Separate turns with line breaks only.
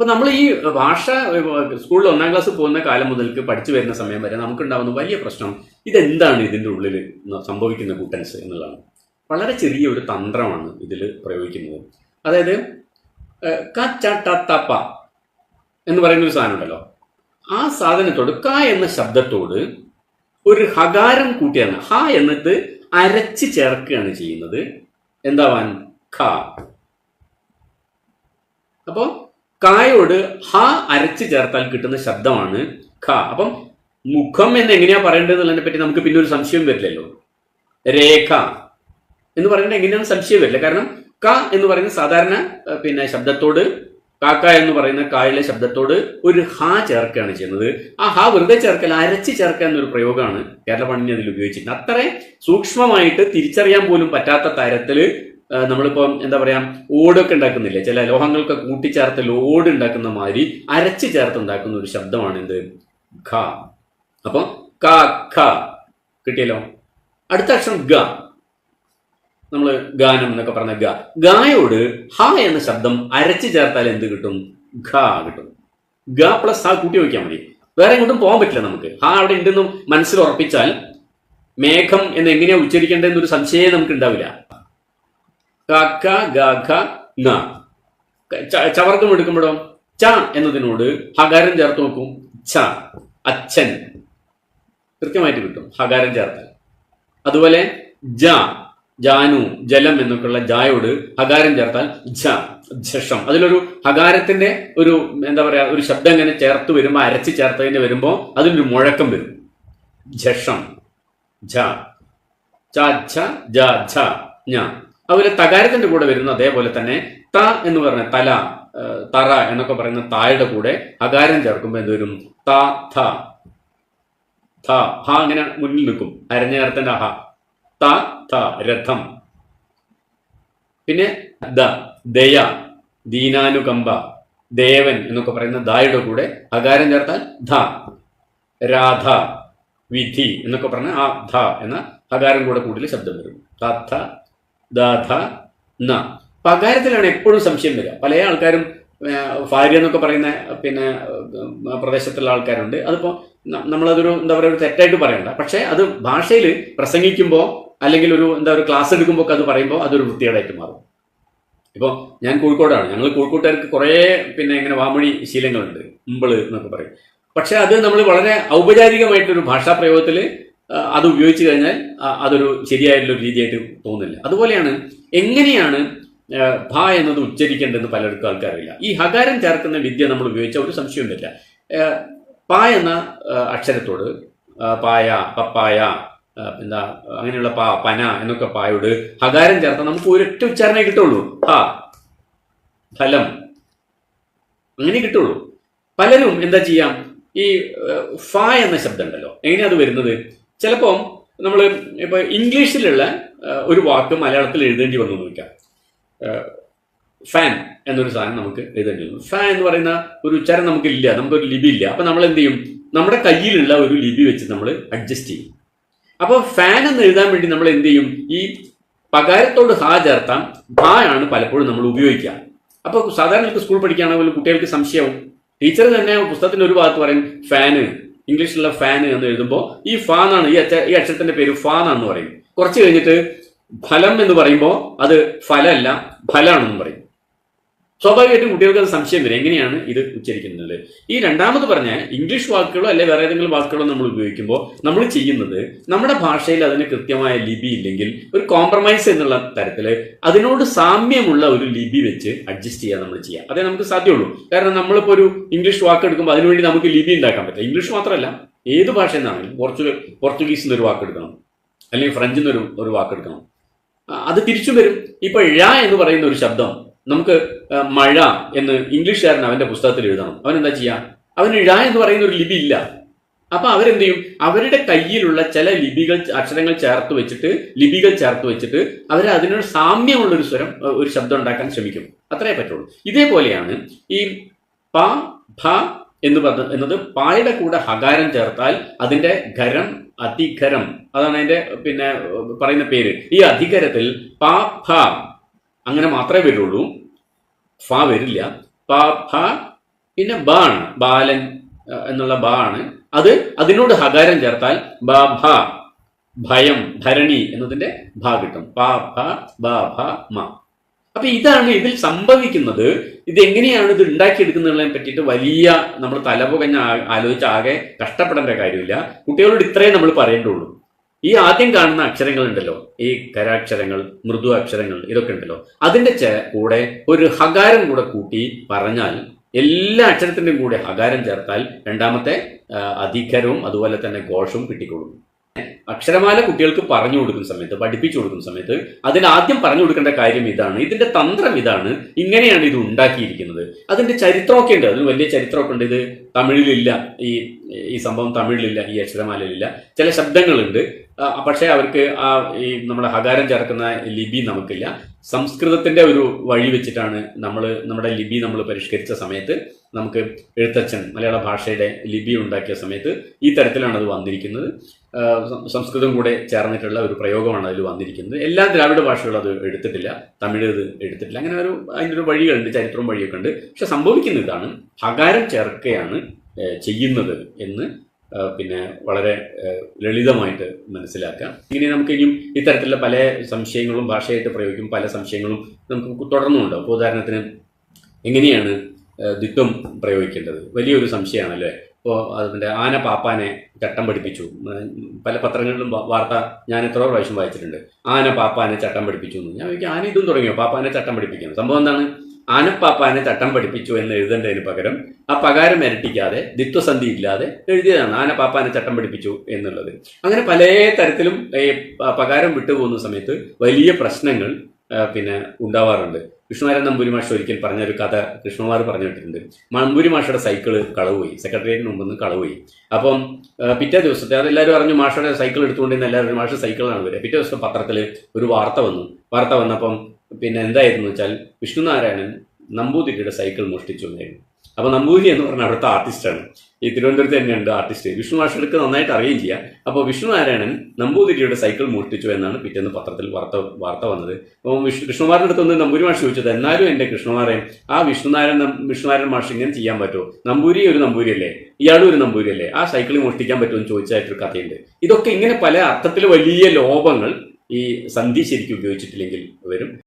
അപ്പൊ നമ്മൾ ഈ ഭാഷ സ്കൂളിൽ ഒന്നാം ക്ലാസ് പോകുന്ന കാലം മുതൽക്ക് പഠിച്ചു വരുന്ന സമയം വരെ നമുക്കുണ്ടാകുന്ന വലിയ പ്രശ്നം ഇതെന്താണ് ഇതിന്റെ ഉള്ളിൽ സംഭവിക്കുന്ന കൂട്ടൻസ് എന്നുള്ളതാണ്. വളരെ ചെറിയ ഒരു തന്ത്രമാണ് ഇതിൽ പ്രയോഗിക്കുന്നത്. അതായത് ഏഹ്, ക ച ട ത പ എന്ന് പറയുന്ന ഒരു സാധനം ഉണ്ടല്ലോ. ആ സാധനത്തോട് ക എന്ന ശബ്ദത്തോട് ഒരു ഹകാരം കൂട്ടിയാണ്. ഹ എന്നിട്ട് അരച്ച് ചേർക്കുകയാണ് ചെയ്യുന്നത്. എന്താവാൻ? ഖ. അപ്പോ കായോട് ഹ അരച്ച് ചേർത്താൽ കിട്ടുന്ന ശബ്ദമാണ് ഖ. അപ്പം മുഖം എന്ന് എങ്ങനെയാ പറയേണ്ടത് എന്നുള്ളതിനെ പറ്റി നമുക്ക് പിന്നെ ഒരു സംശയം വരില്ലല്ലോ. രേഖ എന്ന് പറയുന്നത് എങ്ങനെയാണ് സംശയം വരില്ല. കാരണം ക എന്ന് പറയുന്ന സാധാരണ പിന്നെ ശബ്ദത്തോട് കാക്ക എന്ന് പറയുന്ന കായിലെ ശബ്ദത്തോട് ഒരു ഹ ചേർക്കുകയാണ് ചെയ്യുന്നത്. ആ ഹ വെറുതെ ചേർക്കൽ അരച്ച് ചേർക്കുക എന്നൊരു പ്രയോഗമാണ് കേരള പണിനി അതിൽ ഉപയോഗിച്ചിട്ടുണ്ട്. അത്രയും സൂക്ഷ്മമായിട്ട് തിരിച്ചറിയാൻ പോലും പറ്റാത്ത തരത്തിൽ ഏഹ്, നമ്മളിപ്പോ എന്താ പറയാ ഓടൊക്കെ ഉണ്ടാക്കുന്നില്ലേ? ചില ലോഹങ്ങൾക്ക് കൂട്ടിച്ചേർത്ത് ലോഡ് ഉണ്ടാക്കുന്ന മാതിരി അരച്ച് ചേർത്ത് ഉണ്ടാക്കുന്ന ഒരു ശബ്ദമാണ് എന്ത്? ഖ. അപ്പൊ ക ഖ. കിട്ടിയല്ലോ? അടുത്ത അക്ഷരം ഗ. നമ്മൾ ഗാനം എന്നൊക്കെ പറഞ്ഞ ഗ. ഗായോട് ഹ എന്ന ശബ്ദം അരച്ച് ചേർത്താൽ എന്ത് കിട്ടും? ഖ കിട്ടും. ഗ പ്ലസ് ഹ കൂട്ടി വയ്ക്കാൻ മതി. വേറെ എങ്ങോട്ടും പോകാൻ പറ്റില്ല നമുക്ക്. ഹ അവിടെ ഉണ്ടെന്നും മനസ്സിൽ ഉറപ്പിച്ചാൽ മേഘം എന്ന് എങ്ങനെയാ ഉച്ചരിക്കേണ്ടതെന്നൊരു സംശയം നമുക്ക് ഉണ്ടാവില്ല. ക ഗ ച- ചവർക്കം എടുക്കുമ്പോഴോ ച എന്നതിനോട് ഹകാരം ചേർത്ത് നോക്കും. ച അച്ഛൻ. കൃത്യമായിട്ട് കിട്ടും ഹകാരം ചേർത്താൽ അതുപോലെ ജ ജാനു ജലം എന്നൊക്കെയുള്ള ജായോട് ഹകാരം ചേർത്താൽ ജ ജഷം. അതിലൊരു ഹകാരത്തിന്റെ ഒരു എന്താ പറയാ ഒരു ശബ്ദം ഇങ്ങനെ ചേർത്ത് വരുമ്പോൾ അരച്ച് ചേർത്തതിന് വരുമ്പോൾ അതിനൊരു മുഴക്കം വരും. ജഷം. ജ. ച ജ ഞ. അതുപോലെ തകാരത്തിന്റെ കൂടെ വരുന്ന അതേപോലെ തന്നെ ത എന്ന് പറഞ്ഞ തല തറ എന്നൊക്കെ പറയുന്ന തായുടെ കൂടെ അകാരം ചേർക്കുമ്പോൾ എന്ത് വരും? ത ഥ. ഹ അങ്ങനെ മുന്നിൽ നിൽക്കും. അരഞ്ഞേർത്തിന്റെ ഹ. ത രഥം. പിന്നെ ദ ദയ ദീനാനുകമ്പ ദേവൻ എന്നൊക്കെ പറയുന്ന ദായുടെ കൂടെ അകാരം ചേർത്താൽ ധ. രാധ വിധി എന്നൊക്കെ പറഞ്ഞ ആ ധ എന്ന അകാരം കൂടെ കൂടുതൽ ശബ്ദം വരും. ത ഥ ദ ധ ന. പകാരത്തിലാണ് എപ്പോഴും സംശയം വരിക. പല ആൾക്കാരും ഭാര്യ എന്നൊക്കെ പറയുന്ന പിന്നെ പ്രദേശത്തുള്ള ആൾക്കാരുണ്ട്. അതിപ്പോൾ നമ്മളതൊരു എന്താ പറയുക ഒരു തെറ്റായിട്ട് പറയണ്ട. പക്ഷേ അത് ഭാഷയിൽ പ്രസംഗിക്കുമ്പോൾ അല്ലെങ്കിൽ ഒരു എന്താ ഒരു ക്ലാസ് എടുക്കുമ്പോൾ അത് പറയുമ്പോൾ അതൊരു വൃത്തികേടായിട്ട് മാറും. ഇപ്പോൾ ഞാൻ കോഴിക്കോടാണ്. ഞങ്ങൾ കോഴിക്കോട്ടുകാർക്ക് കുറേ പിന്നെ ഇങ്ങനെ വാമൊഴി ശീലങ്ങളുണ്ട്. മുമ്പിൾ എന്നൊക്കെ പറയും. പക്ഷേ അത് നമ്മൾ വളരെ ഔപചാരികമായിട്ടൊരു ഭാഷാ പ്രയോഗത്തിൽ അത് ഉപയോഗിച്ച് കഴിഞ്ഞാൽ അതൊരു ശരിയായിട്ടുള്ള രീതിയായിട്ട് തോന്നില്ല. അതുപോലെയാണ് എങ്ങനെയാണ് ഭ എന്നത് ഉച്ചരിക്കേണ്ടതെന്ന് പലർക്കും ആൾക്കാരില്ല ഈ ഹകാരം ചേർക്കുന്ന വിദ്യ നമ്മൾ ഉപയോഗിച്ച ഒരു സംശയവും വരില്ല. പ എന്ന അക്ഷരത്തോട് പായ പപ്പായ എന്താ അങ്ങനെയുള്ള പ പന എന്നൊക്കെ പായോട് ഹകാരം ചേർത്താൽ നമുക്ക് ഒരൊറ്റ ഉച്ചാരണേ കിട്ടുള്ളൂ. ആ ഫലം. അങ്ങനെ കിട്ടുള്ളൂ. പലരും എന്താ ചെയ്യാം? ഈ ഫ എന്ന ശബ്ദം ഉണ്ടല്ലോ. എങ്ങനെയാ അത് വരുന്നത്? ചിലപ്പം നമ്മൾ ഇപ്പൊ ഇംഗ്ലീഷിലുള്ള ഒരു വാക്ക് മലയാളത്തിൽ എഴുതേണ്ടി വന്നു നോക്കാം ഫാൻ എന്നൊരു സാധനം നമുക്ക് എഴുതേണ്ടി വന്നു. ഫാൻ എന്ന് പറയുന്ന ഒരു ഉച്ചാരം നമുക്കില്ല നമുക്കൊരു ലിപി ഇല്ല അപ്പൊ നമ്മൾ എന്ത് ചെയ്യും? നമ്മുടെ കയ്യിലുള്ള ഒരു ലിപി വെച്ച് നമ്മൾ അഡ്ജസ്റ്റ് ചെയ്യും. അപ്പോൾ ഫാൻ എന്ന് എഴുതാൻ വേണ്ടി നമ്മൾ എന്ത് ചെയ്യും? ഈ പകാരത്തോട് ഹാ ചേർത്താം. ഭാ ആണ് പലപ്പോഴും നമ്മൾ ഉപയോഗിക്കുക. അപ്പോൾ സാധാരണ സ്കൂൾ പഠിക്കുകയാണെങ്കിൽ കുട്ടികൾക്ക് സംശയവും ടീച്ചർ തന്നെ പുസ്തകത്തിന്റെ ഒരു ഭാഗത്ത് പറയും ഫാന് ഇംഗ്ലീഷിലുള്ള ഫാൻ എന്ന് എഴുതുമ്പോൾ ഈ ഫാൻ ആണ് ഈ അച്ഛ ഈ അക്ഷരത്തിന്റെ പേര് ഫാൻ എന്ന് പറയും. കുറച്ച് കഴിഞ്ഞിട്ട് ഫലം എന്ന് പറയുമ്പോൾ അത് ഫലമല്ല ഫലാണെന്ന് പറയും. സ്വാഭാവികമായിട്ടും കുട്ടികൾക്ക് അത് സംശയം വരും. എങ്ങനെയാണ് ഇത് ഉച്ചരിക്കുന്നത്? ഈ രണ്ടാമത് പറഞ്ഞ ഇംഗ്ലീഷ് വാക്കുകളോ അല്ലെ വേറെ ഏതെങ്കിലും വാക്കുകളോ നമ്മൾ ഉപയോഗിക്കുമ്പോൾ നമ്മൾ ചെയ്യുന്നത് നമ്മുടെ ഭാഷയിൽ അതിന് കൃത്യമായ ലിപി ഇല്ലെങ്കിൽ ഒരു കോംപ്രമൈസ് എന്നുള്ള തരത്തിൽ അതിനോട് സാമ്യമുള്ള ഒരു ലിപി വെച്ച് അഡ്ജസ്റ്റ് ചെയ്യാൻ നമ്മൾ ചെയ്യാം. അതേ നമുക്ക് സാധ്യമുള്ളൂ. കാരണം നമ്മളിപ്പോൾ ഒരു ഇംഗ്ലീഷ് വാക്ക് എടുക്കുമ്പോൾ അതിനുവേണ്ടി നമുക്ക് ലിപി ഉണ്ടാക്കാൻ പറ്റില്ല. ഇംഗ്ലീഷ് മാത്രമല്ല ഏത് ഭാഷ എന്നാണെങ്കിലും പോർച്ചുഗൽ പോർച്ചുഗീസിൽ നിന്ന് ഒരു വാക്ക് എടുക്കണം. അല്ലെങ്കിൽ ഫ്രഞ്ചിൽ നിന്ന് ഒരു ഒരു വാക്ക് എടുക്കണം. അത് തിരിച്ചു വരും. ഇപ്പൊ ഴ എന്ന് പറയുന്ന ഒരു ശബ്ദം നമുക്ക് മഴ എന്ന് ഇംഗ്ലീഷുകാരൻ അവന്റെ പുസ്തകത്തിൽ എഴുതണം. അവൻ എന്താ ചെയ്യാ? അവന് ഴ എന്ന് പറയുന്ന ഒരു ലിപി ഇല്ല. അപ്പൊ അവരെന്ത് ചെയ്യും അവരുടെ കയ്യിലുള്ള ചില ലിപികൾ അക്ഷരങ്ങൾ ചേർത്ത് വെച്ചിട്ട് ലിപികൾ ചേർത്ത് വെച്ചിട്ട് അവർ അതിനൊരു സാമ്യമുള്ള ഒരു സ്വരം ഒരു ശബ്ദം ഉണ്ടാക്കാൻ ശ്രമിക്കും. അത്രേ പറ്റുള്ളൂ. ഇതേപോലെയാണ് ഈ പ ഭ എന്ന് പറഞ്ഞ എന്നത് പായുടെ കൂടെ ഹകാരം ചേർത്താൽ അതിന്റെ ഖരം അതിഖരം അതാണ് അതിന്റെ പിന്നെ പറയുന്ന പേര്. ഈ അധികരത്തിൽ പ ഭ അങ്ങനെ മാത്രമേ വരുള്ളൂ. ഫ വരില്ല. പ ഫ പിന്നെ ബ ആണ് ബാലൻ എന്നുള്ള ബ ആണ് അത് അതിനോട് ഹകാരം ചേർത്താൽ ബ ഭ ഭയം ധരണി എന്നതിന്റെ ഭ കിട്ടും. പ ഭ ബ ഭ മ. അപ്പൊ ഇതാണ് ഇതിൽ സംഭവിക്കുന്നത്. ഇത് എങ്ങനെയാണ് ഇത് ഉണ്ടാക്കിയെടുക്കുന്നതിനെ പറ്റിയിട്ട് വലിയ നമ്മൾ തലപുകഞ്ഞ ആലോചിച്ച് ആകെ കഷ്ടപ്പെടേണ്ട കാര്യമില്ല. കുട്ടികളോട് ഇത്രയും നമ്മൾ പറയേണ്ടുള്ളൂ. ഈ ആദ്യം കാണുന്ന അക്ഷരങ്ങൾ ഉണ്ടല്ലോ ഈ കരാക്ഷരങ്ങൾ മൃദു അക്ഷരങ്ങൾ ഇതൊക്കെ ഉണ്ടല്ലോ. അതിന്റെ കൂടെ ഒരു ഹകാരം കൂടെ കൂട്ടി പറഞ്ഞാൽ എല്ലാ അക്ഷരത്തിന്റെയും കൂടെ ഹകാരം ചേർത്താൽ രണ്ടാമത്തെ അധികരവും അതുപോലെ തന്നെ ഘോഷവും കിട്ടിക്കൊടുക്കും അക്ഷരമാല കുട്ടികൾക്ക് പറഞ്ഞു കൊടുക്കുന്ന സമയത്ത് പഠിപ്പിച്ചു കൊടുക്കുന്ന സമയത്ത് അതിന് ആദ്യം പറഞ്ഞു കൊടുക്കേണ്ട കാര്യം ഇതാണ്. ഇതിന്റെ തന്ത്രം ഇതാണ്. ഇങ്ങനെയാണ് ഇത് ഉണ്ടാക്കിയിരിക്കുന്നത്. അതിന്റെ ചരിത്രമൊക്കെ ഉണ്ട്. അതിന് വലിയ ചരിത്രമൊക്കെ ഉണ്ട്. ഇത് തമിഴിലില്ല. ഈ ഈ സംഭവം തമിഴിലില്ല. ഈ അക്ഷരമാലയിലില്ല. ചില ശബ്ദങ്ങളുണ്ട്. പക്ഷേ അവർക്ക് ആ ഈ നമ്മുടെ ഹകാരം ചേർക്കുന്ന ലിപി നമുക്കില്ല. സംസ്കൃതത്തിന്റെ ഒരു വഴി വെച്ചിട്ടാണ് നമ്മൾ നമ്മുടെ ലിപി നമ്മൾ പരിഷ്കരിച്ച സമയത്ത് നമുക്ക് എഴുത്തച്ഛൻ മലയാള ഭാഷയുടെ ലിപി ഉണ്ടാക്കിയ സമയത്ത് ഈ തരത്തിലാണ് അത് വന്നിരിക്കുന്നത്. സംസ്കൃതം കൂടെ ചേർന്നിട്ടുള്ള ഒരു പ്രയോഗമാണ് അതിൽ വന്നിരിക്കുന്നത്. എല്ലാ ദ്രാവിഡ ഭാഷകളും അത് എടുത്തിട്ടില്ല. തമിഴ് ഇത് എടുത്തിട്ടില്ല. അങ്ങനെ ഒരു അതിന്റെ ഒരു വഴികളുണ്ട് ചരിത്രവും വഴിയൊക്കെ ഉണ്ട്. പക്ഷെ സംഭവിക്കുന്ന ഇതാണ് ഹകാരം ചേർക്കുകയാണ് ചെയ്യുന്നത് എന്ന് പിന്നെ വളരെ ലളിതമായിട്ട് മനസ്സിലാക്കാം. ഇങ്ങനെ നമുക്ക് ഇനിയും ഇത്തരത്തിലുള്ള പല സംശയങ്ങളും ഭാഷയായിട്ട് പ്രയോഗിക്കും പല സംശയങ്ങളും നമുക്ക് തുടർന്നുണ്ട് അപ്പോൾ ഉദാഹരണത്തിന് എങ്ങനെയാണ് ദിത്വം പ്രയോഗിക്കേണ്ടത്? വലിയൊരു സംശയമാണല്ലേ? ഇപ്പോൾ അതിന്റെ ആന പാപ്പാനെ ചട്ടം പഠിപ്പിച്ചു. പല പത്രങ്ങളിലും വാർത്ത ഞാൻ എത്ര പ്രാവശ്യം വായിച്ചിട്ടുണ്ട്. ആന പാപ്പാനെ ചട്ടം പഠിപ്പിച്ചു എന്ന്. ഞാൻ ആന ഇതും തുടങ്ങിയോ? പാപ്പാനെ ചട്ടം പഠിപ്പിക്കണം സംഭവം എന്താണ്? ആനപ്പാപ്പാനെ തട്ടം പഠിപ്പിച്ചു എന്ന് എഴുതേണ്ടതിന് പകരം ആ പകാരം ഇരട്ടിക്കാതെ ദിത്വസന്ധി ഇല്ലാതെ എഴുതിയതാണ് ആനപ്പാപ്പാനെ തട്ടം പഠിപ്പിച്ചു എന്നുള്ളത്. അങ്ങനെ പല തരത്തിലും ഈ പകാരം വിട്ടുപോകുന്ന സമയത്ത് വലിയ പ്രശ്നങ്ങൾ പിന്നെ ഉണ്ടാവാറുണ്ട്. കൃഷ്ണനാരായണ നമ്പൂരി മാഷ് ഒരിക്കൽ പറഞ്ഞൊരു കഥ കൃഷ്ണകുമാർ പറഞ്ഞിട്ടുണ്ട്. നമ്പൂരി മാഷയുടെ സൈക്കിൾ കളവുപോയി. സെക്രട്ടേറിയറ്റിന് മുമ്പ് നിന്ന് കളവുപോയി. അപ്പം പിറ്റേ ദിവസത്തെ അതെല്ലാവരും അറിഞ്ഞു മാഷയുടെ സൈക്കിൾ എടുത്തുകൊണ്ടിരുന്ന എല്ലാവരും മാഷ സൈക്കിളാണ് വരിക. പിറ്റേ ദിവസം പത്രത്തിൽ ഒരു വാർത്ത വന്നു. വാർത്ത വന്നപ്പം പിന്നെ എന്തായിരുന്നു വെച്ചാൽ വിഷ്ണുനാരായണൻ നമ്പൂതിരിയുടെ സൈക്കിൾ മോഷ്ടിച്ചു എന്നായിരുന്നു. അപ്പൊ നമ്പൂതിരി എന്ന് പറഞ്ഞ അവിടുത്തെ ആർട്ടിസ്റ്റാണ് ഈ തിരുവനന്തപുരത്ത് തന്നെയുണ്ട് ആർട്ടിസ്റ്റ് വിഷ്ണു മാഷർക്ക് നന്നായിട്ട് അറിയുകയും ചെയ്യാം അപ്പോൾ വിഷ്ണുനാരായണൻ നമ്പൂതിരിയുടെ സൈക്കിൾ മോഷ്ടിച്ചു എന്നാണ് പിറ്റേന്ന് പത്രത്തിൽ വാർത്ത വാർത്ത വന്നത്. അപ്പോൾ വിഷ്ണു അടുത്ത് അടുത്തൊന്ന് നമ്പൂരി മാഷ് ചോദിച്ചത് എന്നാലും എന്റെ കൃഷ്ണകുമാറെ ആ വിഷ്ണുനാരായണൻ വിഷ്ണുനാരായൻ മാഷ് ഇങ്ങനെ ചെയ്യാൻ പറ്റുമോ? നമ്പൂരി ഒരു നമ്പൂരിയല്ലേ? ഇയാളും ഒരു നമ്പൂരിയല്ലേ? ആ സൈക്കിൾ മോഷ്ടിക്കാൻ പറ്റുമോ? എന്ന് ചോദിച്ചായിട്ടൊരു കഥയുണ്ട്. ഇതൊക്കെ ഇങ്ങനെ പല അർത്ഥത്തിൽ വലിയ ലോപങ്ങൾ ഈ സന്ധി ശരിക്കും ഉപയോഗിച്ചിട്ടില്ലെങ്കിൽ വരും.